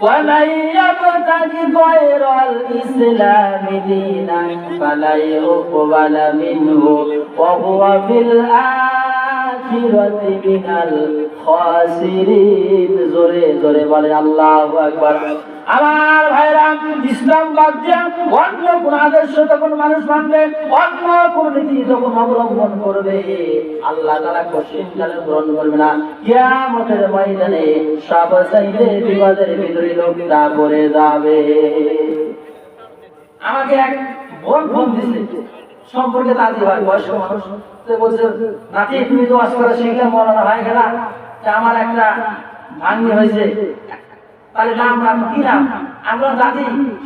ومن يبتغ غير الإسلام دينا فلن يقبل منه وهو في الآخرة আখিরাতি মিনাল খাসিরিন। জোরে জোরে বলে আল্লাহু আকবার। আমার ভাইরা, ইসলাম বাদ অন্য কোন আদর্শ তখন মানুষ মানবে, অন্য কোন নীতি যখন অবলম্বন করবে, আল্লাহ তারা কঠিন কালে গ্রহণ করবে না। কিয়ামতের ময়দানে সব চাইলে বিবাদের ভিতরে লোকটা পড়ে যাবে। আমাকে এক বোন ফোন দিছে সম্পর্কে দাদি হয় বয়স্ক মানুষ বলছে, নাতি, তুমি তো আজ করে শিখলে মরানো হয় গেলা আমার একটা ভাঙ্গি হয়েছে। তাহলে নাম নাম, কি নাম? আমরা দাদি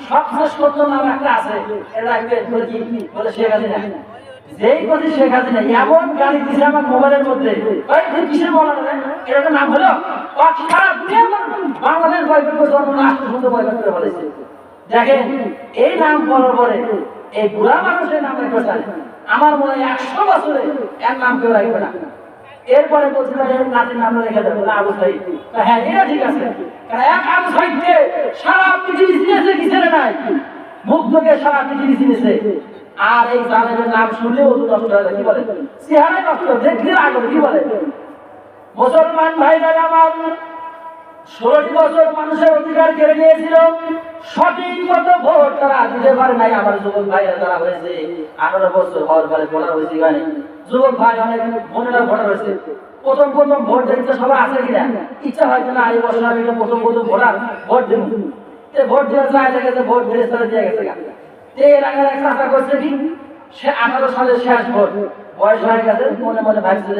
সবচেয়ে সত্য নাম একটা আছে। এটা রাখবে বলে কি? বলে শেখ যেই কথা শেখ এমন গাড়ি দিছে আমার মোবাইলের মধ্যে। ওই কিসের রে এটা নাম হলো? বাংলাদেশ রাষ্ট্র সুন্দর দেখেন, এই নাম বলার পরে এই বুড়া মানুষের নাম রেখে আমার মনে হয় একশো বছরে এর নাম কেউ রাখবে না। এরপরে হ্যাঁ ঠিক আছে। এক সারা আর এই নাম শুনলে ওষুধ নষ্ট হয়ে কি বলে? চেহারাই নষ্ট হয়ে দেখলে আগে কি বলে? মুসলমান ভাইরা, আমার ষোলোটি বছর মানুষের অধিকার কেড়ে নিয়েছিল। সঠিক মতো ভোট তারা দিতে পারে নাই আমার যুবক ভাইরা যারা হয়েছে। আঠারো বছর হওয়ার পরে ভোটার হয়েছে এখানে যুবক ভাই অনেক বোনেরা ভোটার হয়েছে। প্রথম প্রথম ভোট দিতে সবাই আছে কিনা? ইচ্ছা হয় না, এই বছর আমি প্রথম প্রথম ভোটার ভোট দেব। ভোট দেওয়া যায় দেখে যে ভোট ফেরেস তারা দিয়ে গেছে এর আগে এক চাষা করছে কি? সে আঠারো সালের শেষ ভোট। বয়স হয়ে গেছে, মনে মনে ভাবছে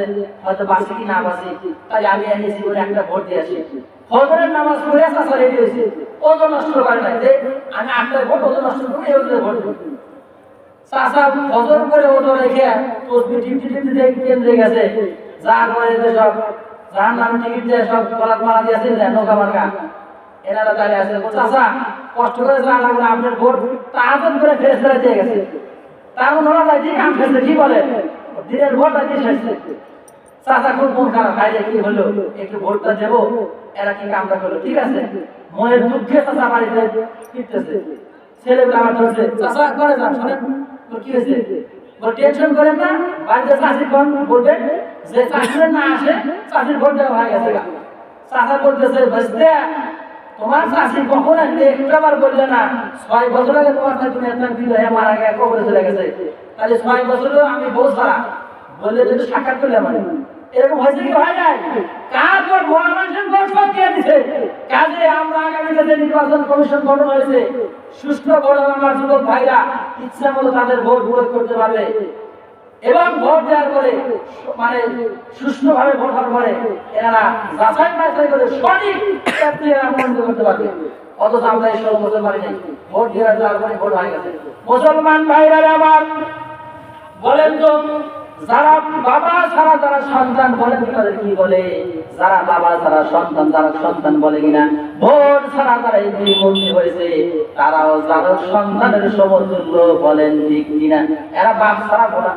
হয়তো বাঁচি কি না বাঁচি। তাই আমি বলে একটা ভোট দিয়ে আসি। ফজরের নামাজ পড়ে চাষা রেডি হয়েছে। ওজন নষ্ট করে নাই যে আমি আটটায় ভোট ওজন নষ্ট করে এই ওজনে ভোট। চাষা ফজর করে ওজন রেখে তসবি টিপটি টিপটি দিয়ে কেন্দ্রে গেছে। যা করে যে সব। যার নামে টিকিট দিয়ে সব গলাত মারা দিয়েছে নৌকা মার্কা। এনারা দাঁড়িয়ে আছে। চাচা, কষ্ট করে যা লাগবে আপনার ভোট তাড়াতাড়ি করে ফেরে দিয়ে গেছে। তার ওনারা ঠিক কি বলে? দিনের ভোটটা দিয়ে শেষছে চাচা খুব মন খারাপ ভাইরে কি হলো? একটু ভোটটা দেবো? এরা কি কামটা করল? ঠিক আছে? মনের দুঃখে চাচা বাড়িতে ফিরতেছে। ছেলেগুলো আমার ধরছে, চাচা করে যান, শোনেন, তোর কি হয়েছে? টেনশন করেন না, বাড়িতে চাষি কোন বলবে যে চাষিরা না আসে, চাষির ভোট দেওয়া হয়ে গেছে। চাচা বলতেছে, বুঝতে, তোমার চাষি কখন আসবে? একটাবার বললে না। ছয় বছর আগে তোমার সাথে তুমি একটা বিল হয়ে মারা গেছে কবরে চলে গেছে। তাহলে ছয় বছরও আমি বউ ছাড়া। বললে যদি সাক্ষাৎ করলে আমার। এরকম তারপর মানুষের কাজে আমরা কমিশন হয়েছে, সুষ্ঠু ইচ্ছা মতো তাদের ভোট করতে এবং ভোট দেওয়ার পরে মানে সুষ্ঠুভাবে ভোট মনোনীত করতে অথচ আমরা পারি ভোট দেওয়ার পরে ভোট হয়ে গেছে। মুসলমান ভাইরা আমার, বলেন তো যারা বাবা ছাড়া যারা সন্তান বলেন তাদের কি বলে? যারা বাবা ছাড়া সন্তান, যারা সন্তান বলে কিনা? ভোট ছাড়া তারা এই মন্ত্রী হয়েছে। তারাও যারা সন্তানের সমতুল্য বলেন ঠিক কিনা? এরা বাপ ছাড়া মন্ত্রী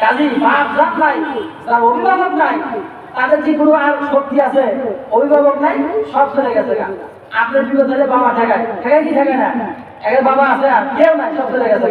কাজী, বাপ যার নাই, যার অভিভাবক নাই, তাদের যে কোনো আর শক্তি আছে, অভিভাবক নাই, সব চলে গেছে আপনার বিপদ বাবা ঠেকায়। ঠেকায় কি ঠেকায় না? একের বাবা আছে আর কেউ নাই, সব চলে গেছে